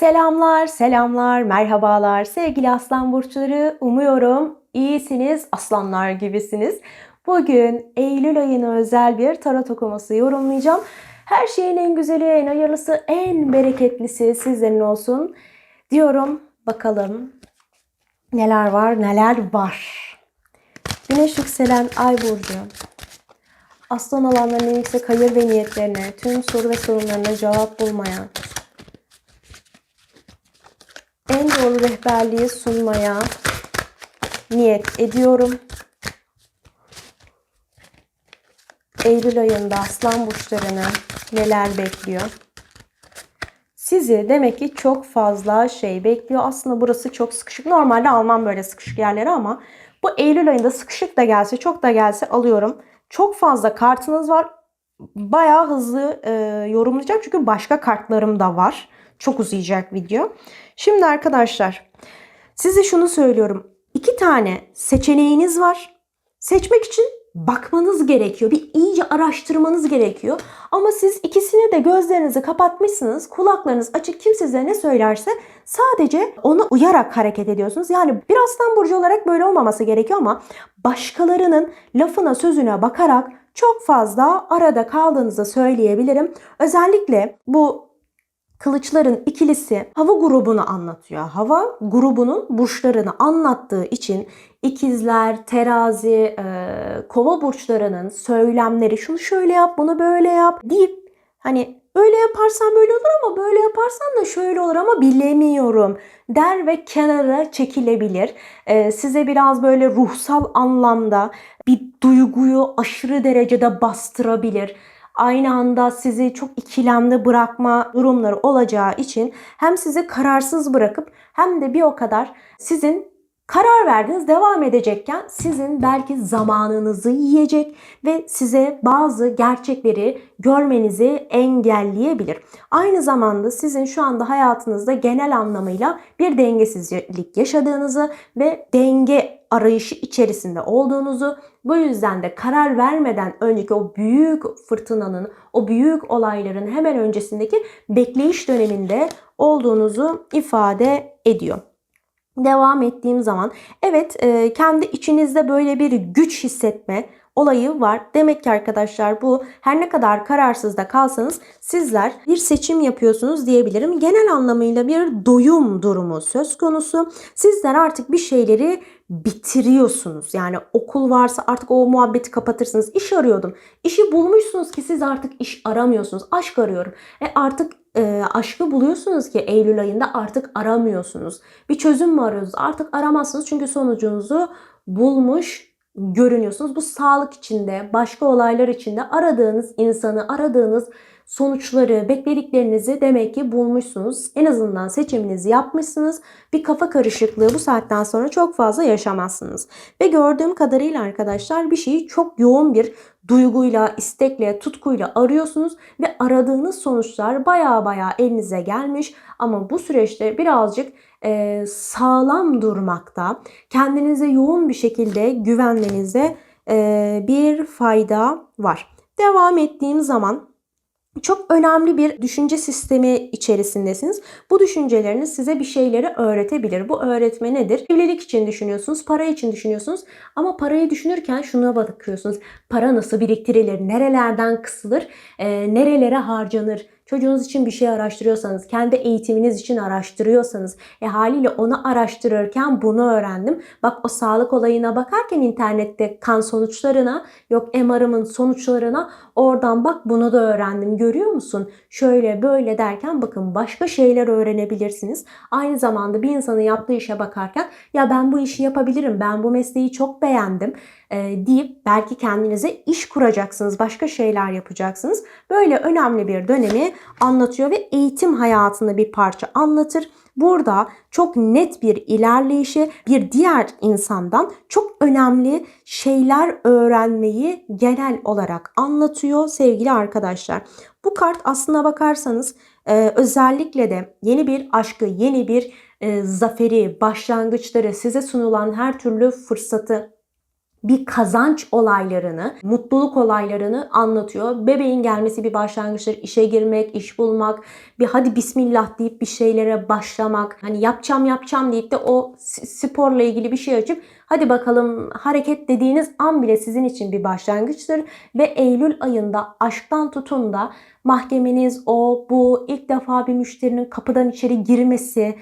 Selamlar, selamlar, merhabalar sevgili aslan burçları. Umuyorum iyisiniz, aslanlar gibisiniz. Bugün Eylül ayına özel bir tarot okuması yorumlayacağım. Her şeyin en güzeli, en hayırlısı, en bereketlisi sizlerin olsun diyorum. Bakalım neler var, neler var. Güneş yükselen ay burcu. Aslan olanların yüksek hayır ve niyetlerine, tüm soru ve sorunlarına cevap bulmaya, en doğru rehberliği sunmaya niyet ediyorum. Eylül ayında aslan burçlarını neler bekliyor? Sizi demek ki çok fazla şey bekliyor. Aslında burası çok sıkışık. Normalde almam böyle sıkışık yerleri ama bu Eylül ayında sıkışık da gelse, çok da gelse alıyorum. Çok fazla kartınız var. Bayağı hızlı e, yorumlayacağım çünkü başka kartlarım da var. Çok uzayacak video. Şimdi arkadaşlar size şunu söylüyorum. İki tane seçeneğiniz var. Seçmek için bakmanız gerekiyor. Bir iyice araştırmanız gerekiyor. Ama siz ikisini de gözlerinizi kapatmışsınız. Kulaklarınız açık. Kim size ne söylerse sadece ona uyarak hareket ediyorsunuz. Yani bir aslan burcu olarak böyle olmaması gerekiyor ama başkalarının lafına sözüne bakarak çok fazla arada kaldığınızı söyleyebilirim. Özellikle bu Kılıçların ikilisi hava grubunu anlatıyor. Hava grubunun burçlarını anlattığı için ikizler, terazi, e, kova burçlarının söylemleri şunu şöyle yap, bunu böyle yap deyip hani öyle yaparsan böyle olur ama böyle yaparsan da şöyle olur ama bilemiyorum der ve kenara çekilebilir. E, size biraz böyle ruhsal anlamda bir duyguyu aşırı derecede bastırabilir aynı anda sizi çok ikilemde bırakma durumları olacağı için hem sizi kararsız bırakıp hem de bir o kadar sizin karar verdiniz devam edecekken sizin belki zamanınızı yiyecek ve size bazı gerçekleri görmenizi engelleyebilir. Aynı zamanda sizin şu anda hayatınızda genel anlamıyla bir dengesizlik yaşadığınızı ve denge arayışı içerisinde olduğunuzu bu yüzden de karar vermeden önceki o büyük fırtınanın, o büyük olayların hemen öncesindeki bekleyiş döneminde olduğunuzu ifade ediyor devam ettiğim zaman evet e, kendi içinizde böyle bir güç hissetme olayı var. Demek ki arkadaşlar bu her ne kadar kararsız da kalsanız sizler bir seçim yapıyorsunuz diyebilirim. Genel anlamıyla bir doyum durumu söz konusu. Sizler artık bir şeyleri bitiriyorsunuz. Yani okul varsa artık o muhabbeti kapatırsınız. İş arıyordum. İşi bulmuşsunuz ki siz artık iş aramıyorsunuz. Aşk arıyorum. E artık e, aşkı buluyorsunuz ki Eylül ayında artık aramıyorsunuz. Bir çözüm mü arıyorsunuz? Artık aramazsınız çünkü sonucunuzu bulmuş görünüyorsunuz. Bu sağlık içinde, başka olaylar içinde aradığınız insanı, aradığınız sonuçları, beklediklerinizi demek ki bulmuşsunuz. En azından seçiminizi yapmışsınız. Bir kafa karışıklığı bu saatten sonra çok fazla yaşamazsınız. Ve gördüğüm kadarıyla arkadaşlar bir şeyi çok yoğun bir duyguyla, istekle, tutkuyla arıyorsunuz ve aradığınız sonuçlar baya baya elinize gelmiş. Ama bu süreçte birazcık e, sağlam durmakta, kendinize yoğun bir şekilde güvenmenizde e, bir fayda var. Devam ettiğim zaman çok önemli bir düşünce sistemi içerisindesiniz. Bu düşünceleriniz size bir şeyleri öğretebilir. Bu öğretme nedir? Evlilik için düşünüyorsunuz, para için düşünüyorsunuz ama parayı düşünürken şuna bakıyorsunuz. Para nasıl biriktirilir, nerelerden kısılır, e, nerelere harcanır, Çocuğunuz için bir şey araştırıyorsanız, kendi eğitiminiz için araştırıyorsanız, e haliyle onu araştırırken bunu öğrendim. Bak o sağlık olayına bakarken internette kan sonuçlarına, yok MR'ımın sonuçlarına oradan bak bunu da öğrendim. Görüyor musun? Şöyle böyle derken bakın başka şeyler öğrenebilirsiniz. Aynı zamanda bir insanın yaptığı işe bakarken ya ben bu işi yapabilirim, ben bu mesleği çok beğendim e, deyip belki kendinize iş kuracaksınız, başka şeyler yapacaksınız. Böyle önemli bir dönemi anlatıyor ve eğitim hayatında bir parça anlatır. Burada çok net bir ilerleyişi bir diğer insandan çok önemli şeyler öğrenmeyi genel olarak anlatıyor sevgili arkadaşlar. Bu kart aslına bakarsanız e, özellikle de yeni bir aşkı, yeni bir e, zaferi, başlangıçları, size sunulan her türlü fırsatı bir kazanç olaylarını, mutluluk olaylarını anlatıyor. Bebeğin gelmesi bir başlangıçtır. İşe girmek, iş bulmak, bir hadi bismillah deyip bir şeylere başlamak. Hani yapacağım yapacağım deyip de o sporla ilgili bir şey açıp hadi bakalım hareket dediğiniz an bile sizin için bir başlangıçtır. Ve Eylül ayında aşktan tutun da mahkemeniz o bu ilk defa bir müşterinin kapıdan içeri girmesi,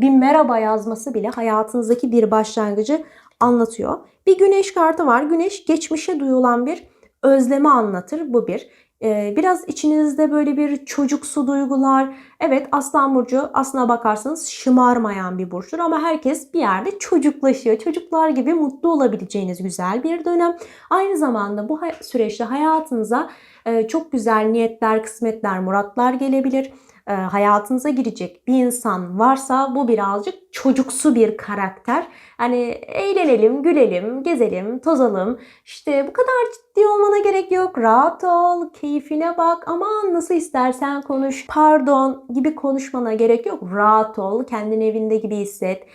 bir merhaba yazması bile hayatınızdaki bir başlangıcı anlatıyor. Bir güneş kartı var. Güneş geçmişe duyulan bir özlemi anlatır. Bu bir. Ee, biraz içinizde böyle bir çocuksu duygular. Evet Aslan Burcu aslına bakarsanız şımarmayan bir burçtur ama herkes bir yerde çocuklaşıyor. Çocuklar gibi mutlu olabileceğiniz güzel bir dönem. Aynı zamanda bu süreçte hayatınıza e, çok güzel niyetler, kısmetler, muratlar gelebilir e, hayatınıza girecek bir insan varsa bu birazcık çocuksu bir karakter. Hani eğlenelim, gülelim, gezelim, tozalım. İşte bu kadar ciddi olmana gerek yok. Rahat ol, keyfine bak. Aman nasıl istersen konuş. Pardon gibi konuşmana gerek yok. Rahat ol, kendin evinde gibi hisset.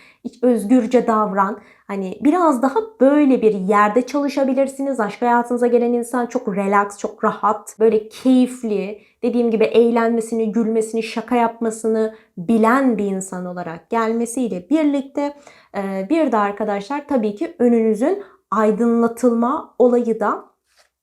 Özgürce davran. Hani biraz daha böyle bir yerde çalışabilirsiniz. Aşk hayatınıza gelen insan çok relax, çok rahat, böyle keyifli, dediğim gibi eğlenmesini, gülmesini, şaka yapmasını bilen bir insan olarak gelmesiyle birlikte e, bir de arkadaşlar tabii ki önünüzün aydınlatılma olayı da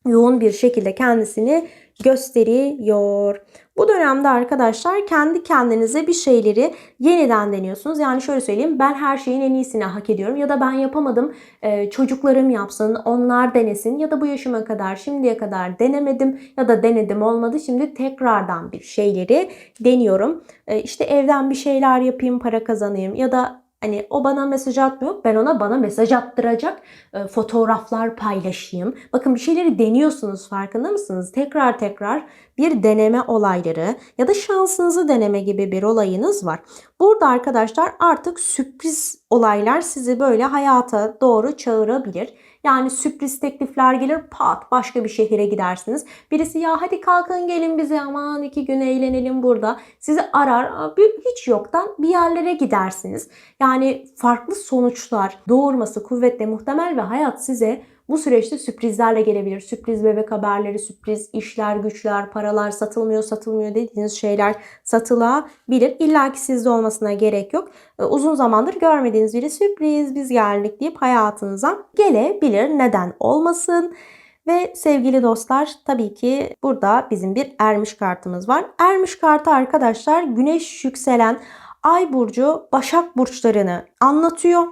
yoğun bir şekilde kendisini gösteriyor. Bu dönemde arkadaşlar kendi kendinize bir şeyleri yeniden deniyorsunuz. Yani şöyle söyleyeyim ben her şeyin en iyisini hak ediyorum ya da ben yapamadım e, çocuklarım yapsın onlar denesin ya da bu yaşıma kadar şimdiye kadar denemedim ya da denedim olmadı şimdi tekrardan bir şeyleri deniyorum. E, işte evden bir şeyler yapayım para kazanayım ya da Hani o bana mesaj atmıyor. Ben ona bana mesaj attıracak e, fotoğraflar paylaşayım. Bakın bir şeyleri deniyorsunuz farkında mısınız? Tekrar tekrar bir deneme olayları ya da şansınızı deneme gibi bir olayınız var. Burada arkadaşlar artık sürpriz olaylar sizi böyle hayata doğru çağırabilir. Yani sürpriz teklifler gelir pat başka bir şehire gidersiniz. Birisi ya hadi kalkın gelin bize aman iki gün eğlenelim burada. Sizi arar hiç yoktan bir yerlere gidersiniz. Yani farklı sonuçlar doğurması kuvvetle muhtemel ve hayat size bu süreçte sürprizlerle gelebilir. Sürpriz bebek haberleri, sürpriz işler, güçler, paralar satılmıyor, satılmıyor dediğiniz şeyler satılabilir. İlla ki sizde olmasına gerek yok. Ee, uzun zamandır görmediğiniz biri sürpriz biz geldik deyip hayatınıza gelebilir. Neden olmasın? Ve sevgili dostlar tabii ki burada bizim bir ermiş kartımız var. Ermiş kartı arkadaşlar güneş yükselen ay burcu başak burçlarını anlatıyor.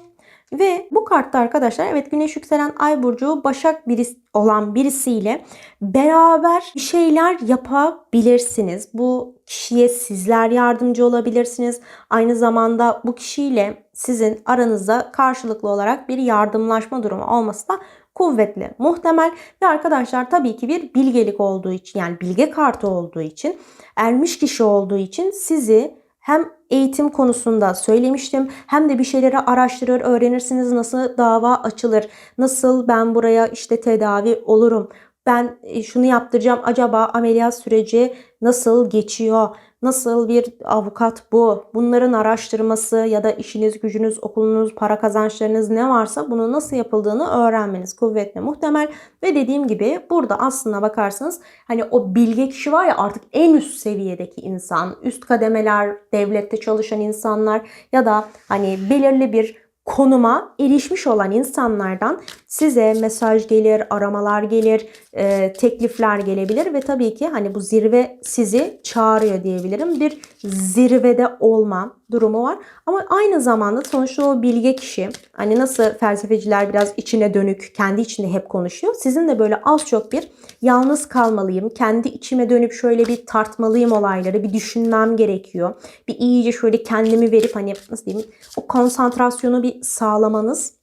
Ve bu kartta arkadaşlar evet güneş yükselen ay burcu başak birisi olan birisiyle beraber bir şeyler yapabilirsiniz. Bu kişiye sizler yardımcı olabilirsiniz. Aynı zamanda bu kişiyle sizin aranızda karşılıklı olarak bir yardımlaşma durumu olması da kuvvetli, muhtemel ve arkadaşlar tabii ki bir bilgelik olduğu için yani bilge kartı olduğu için ermiş kişi olduğu için sizi hem eğitim konusunda söylemiştim hem de bir şeyleri araştırır, öğrenirsiniz nasıl dava açılır, nasıl ben buraya işte tedavi olurum, ben e, şunu yaptıracağım acaba ameliyat süreci nasıl geçiyor, Nasıl bir avukat bu? Bunların araştırması ya da işiniz, gücünüz, okulunuz, para kazançlarınız ne varsa bunu nasıl yapıldığını öğrenmeniz kuvvetle muhtemel. Ve dediğim gibi burada aslına bakarsanız hani o bilge kişi var ya artık en üst seviyedeki insan, üst kademeler, devlette çalışan insanlar ya da hani belirli bir konuma erişmiş olan insanlardan size mesaj gelir, aramalar gelir, e, teklifler gelebilir ve tabii ki hani bu zirve sizi çağırıyor diyebilirim. Bir zirvede olma durumu var. Ama aynı zamanda sonuçta o bilge kişi hani nasıl felsefeciler biraz içine dönük, kendi içinde hep konuşuyor. Sizin de böyle az çok bir yalnız kalmalıyım, kendi içime dönüp şöyle bir tartmalıyım olayları, bir düşünmem gerekiyor. Bir iyice şöyle kendimi verip hani nasıl diyeyim o konsantrasyonu bir sağlamanız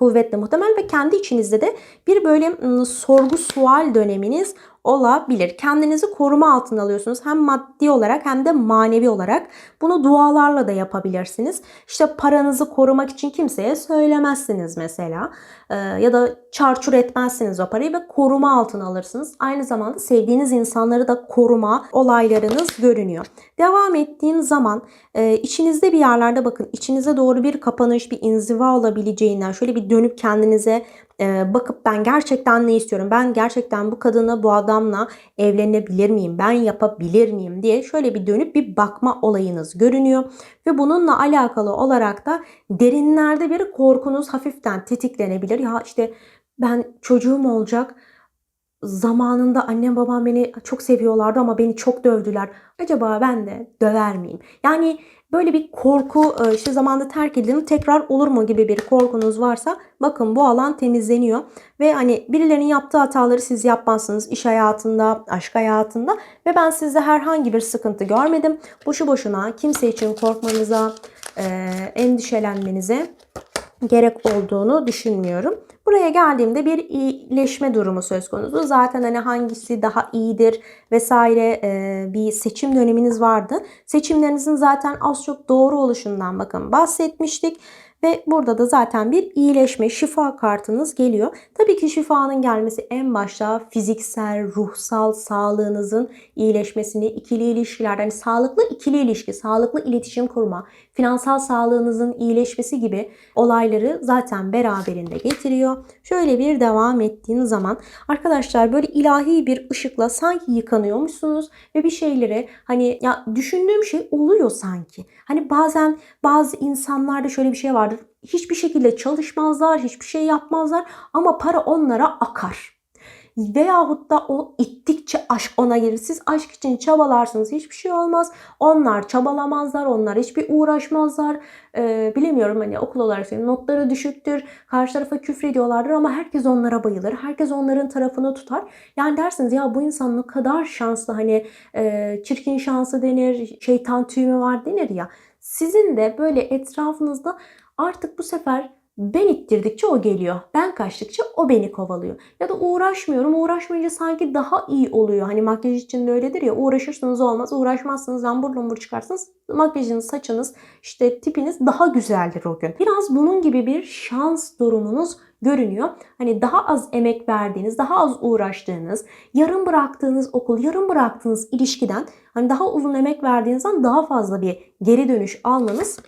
kuvvetle muhtemel ve kendi içinizde de bir böyle sorgu sual döneminiz olabilir. Kendinizi koruma altına alıyorsunuz. Hem maddi olarak hem de manevi olarak. Bunu dualarla da yapabilirsiniz. İşte paranızı korumak için kimseye söylemezsiniz mesela. Ee, ya da çarçur etmezsiniz o parayı ve koruma altına alırsınız. Aynı zamanda sevdiğiniz insanları da koruma olaylarınız görünüyor. Devam ettiğim zaman e, içinizde bir yerlerde bakın içinize doğru bir kapanış, bir inziva olabileceğinden şöyle bir dönüp kendinize e, bakıp ben gerçekten ne istiyorum? Ben gerçekten bu kadına, bu adamla evlenebilir miyim? Ben yapabilir miyim diye şöyle bir dönüp bir bakma olayınız görünüyor. Ve bununla alakalı olarak da derinlerde bir korkunuz hafiften tetiklenebilir. Ya işte ben çocuğum olacak. Zamanında annem babam beni çok seviyorlardı ama beni çok dövdüler. Acaba ben de döver miyim? Yani böyle bir korku e, işte zamanda terk edildim tekrar olur mu gibi bir korkunuz varsa bakın bu alan temizleniyor. Ve hani birilerinin yaptığı hataları siz yapmazsınız iş hayatında, aşk hayatında ve ben sizde herhangi bir sıkıntı görmedim. Boşu boşuna kimse için korkmanıza, e, endişelenmenize gerek olduğunu düşünmüyorum. Buraya geldiğimde bir iyileşme durumu söz konusu. Zaten hani hangisi daha iyidir vesaire e, bir seçim döneminiz vardı. Seçimlerinizin zaten az çok doğru oluşundan bakın bahsetmiştik. Ve burada da zaten bir iyileşme, şifa kartınız geliyor. Tabii ki şifanın gelmesi en başta fiziksel, ruhsal sağlığınızın iyileşmesini, ikili ilişkiler, hani sağlıklı ikili ilişki, sağlıklı iletişim kurma, finansal sağlığınızın iyileşmesi gibi olayları zaten beraberinde getiriyor. Şöyle bir devam ettiğiniz zaman arkadaşlar böyle ilahi bir ışıkla sanki yıkanıyormuşsunuz ve bir şeyleri hani ya düşündüğüm şey oluyor sanki. Hani bazen bazı insanlarda şöyle bir şey vardır. Hiçbir şekilde çalışmazlar, hiçbir şey yapmazlar ama para onlara akar. Veyahut da o ittikçe aşk ona gelir. Siz aşk için çabalarsınız hiçbir şey olmaz. Onlar çabalamazlar, onlar hiçbir uğraşmazlar. Ee, bilemiyorum hani okul olarak senin notları düşüktür. Karşı tarafa küfrediyorlardır ama herkes onlara bayılır. Herkes onların tarafını tutar. Yani dersiniz ya bu insan ne kadar şanslı hani e, çirkin şansı denir, şeytan tüyü var denir ya. Sizin de böyle etrafınızda artık bu sefer ben ittirdikçe o geliyor. Ben kaçtıkça o beni kovalıyor. Ya da uğraşmıyorum. Uğraşmayınca sanki daha iyi oluyor. Hani makyaj için de öyledir ya. Uğraşırsınız olmaz. Uğraşmazsınız lambur lumbur çıkarsınız. Makyajınız, saçınız, işte tipiniz daha güzeldir o gün. Biraz bunun gibi bir şans durumunuz görünüyor. Hani daha az emek verdiğiniz, daha az uğraştığınız, yarım bıraktığınız okul, yarım bıraktığınız ilişkiden hani daha uzun emek verdiğinizden daha fazla bir geri dönüş almanız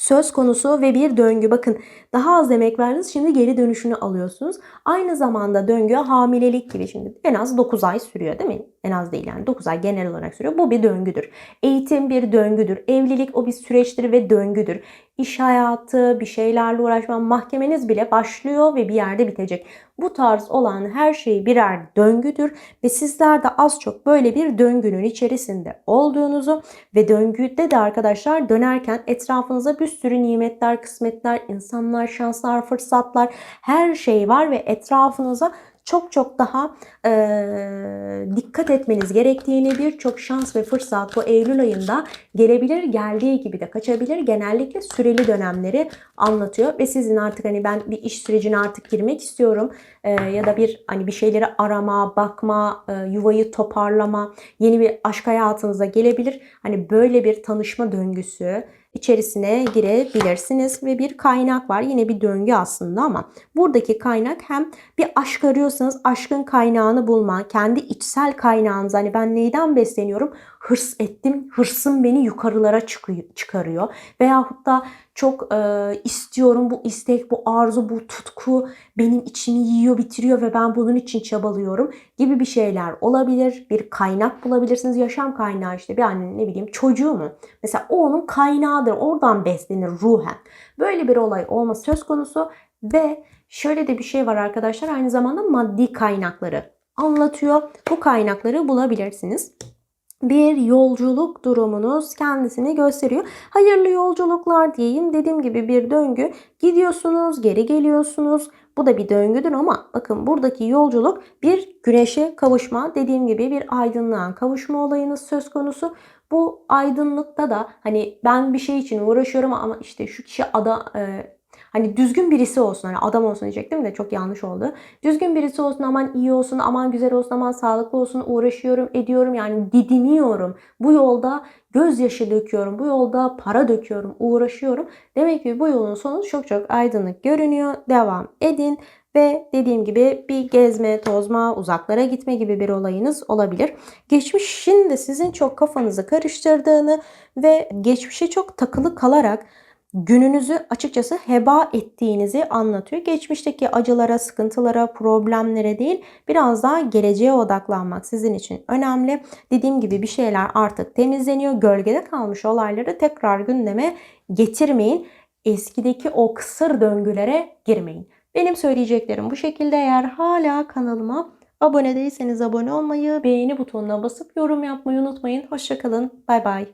söz konusu ve bir döngü. Bakın daha az emek verdiniz şimdi geri dönüşünü alıyorsunuz. Aynı zamanda döngü hamilelik gibi şimdi en az 9 ay sürüyor değil mi? En az değil yani 9 ay genel olarak sürüyor. Bu bir döngüdür. Eğitim bir döngüdür. Evlilik o bir süreçtir ve döngüdür. İş hayatı, bir şeylerle uğraşma, mahkemeniz bile başlıyor ve bir yerde bitecek. Bu tarz olan her şey birer döngüdür ve sizler de az çok böyle bir döngünün içerisinde olduğunuzu ve döngüde de arkadaşlar dönerken etrafınıza bir sürü nimetler, kısmetler, insanlar, şanslar, fırsatlar her şey var ve etrafınıza çok çok daha e, dikkat etmeniz gerektiğini birçok şans ve fırsat bu Eylül ayında gelebilir, geldiği gibi de kaçabilir. Genellikle süreli dönemleri anlatıyor ve sizin artık hani ben bir iş sürecine artık girmek istiyorum e, ya da bir hani bir şeyleri arama, bakma, e, yuvayı toparlama, yeni bir aşk hayatınıza gelebilir. Hani böyle bir tanışma döngüsü içerisine girebilirsiniz ve bir kaynak var. Yine bir döngü aslında ama buradaki kaynak hem bir aşk arıyorsanız aşkın kaynağını bulma, kendi içsel kaynağınız hani ben neyden besleniyorum? Hırs ettim, hırsım beni yukarılara çıkarıyor. Veyahut da çok e, istiyorum bu istek, bu arzu, bu tutku benim içimi yiyor, bitiriyor ve ben bunun için çabalıyorum gibi bir şeyler olabilir. Bir kaynak bulabilirsiniz. Yaşam kaynağı işte bir annenin ne bileyim çocuğu mu? Mesela o onun kaynağıdır. Oradan beslenir ruhen. Böyle bir olay olma söz konusu ve şöyle de bir şey var arkadaşlar. Aynı zamanda maddi kaynakları anlatıyor. Bu kaynakları bulabilirsiniz bir yolculuk durumunuz kendisini gösteriyor. Hayırlı yolculuklar diyeyim. Dediğim gibi bir döngü. Gidiyorsunuz, geri geliyorsunuz. Bu da bir döngüdür ama bakın buradaki yolculuk bir güneşe kavuşma. Dediğim gibi bir aydınlığa kavuşma olayınız söz konusu. Bu aydınlıkta da hani ben bir şey için uğraşıyorum ama işte şu kişi ada e, Hani düzgün birisi olsun. Hani adam olsun diyecektim de çok yanlış oldu. Düzgün birisi olsun, aman iyi olsun, aman güzel olsun, aman sağlıklı olsun. Uğraşıyorum, ediyorum. Yani didiniyorum. Bu yolda gözyaşı döküyorum. Bu yolda para döküyorum, uğraşıyorum. Demek ki bu yolun sonu çok çok aydınlık görünüyor. Devam edin. Ve dediğim gibi bir gezme, tozma, uzaklara gitme gibi bir olayınız olabilir. Geçmişin de sizin çok kafanızı karıştırdığını ve geçmişe çok takılı kalarak gününüzü açıkçası heba ettiğinizi anlatıyor. Geçmişteki acılara, sıkıntılara, problemlere değil biraz daha geleceğe odaklanmak sizin için önemli. Dediğim gibi bir şeyler artık temizleniyor. Gölgede kalmış olayları tekrar gündeme getirmeyin. Eskideki o kısır döngülere girmeyin. Benim söyleyeceklerim bu şekilde. Eğer hala kanalıma abone değilseniz abone olmayı, beğeni butonuna basıp yorum yapmayı unutmayın. Hoşçakalın. Bay bay.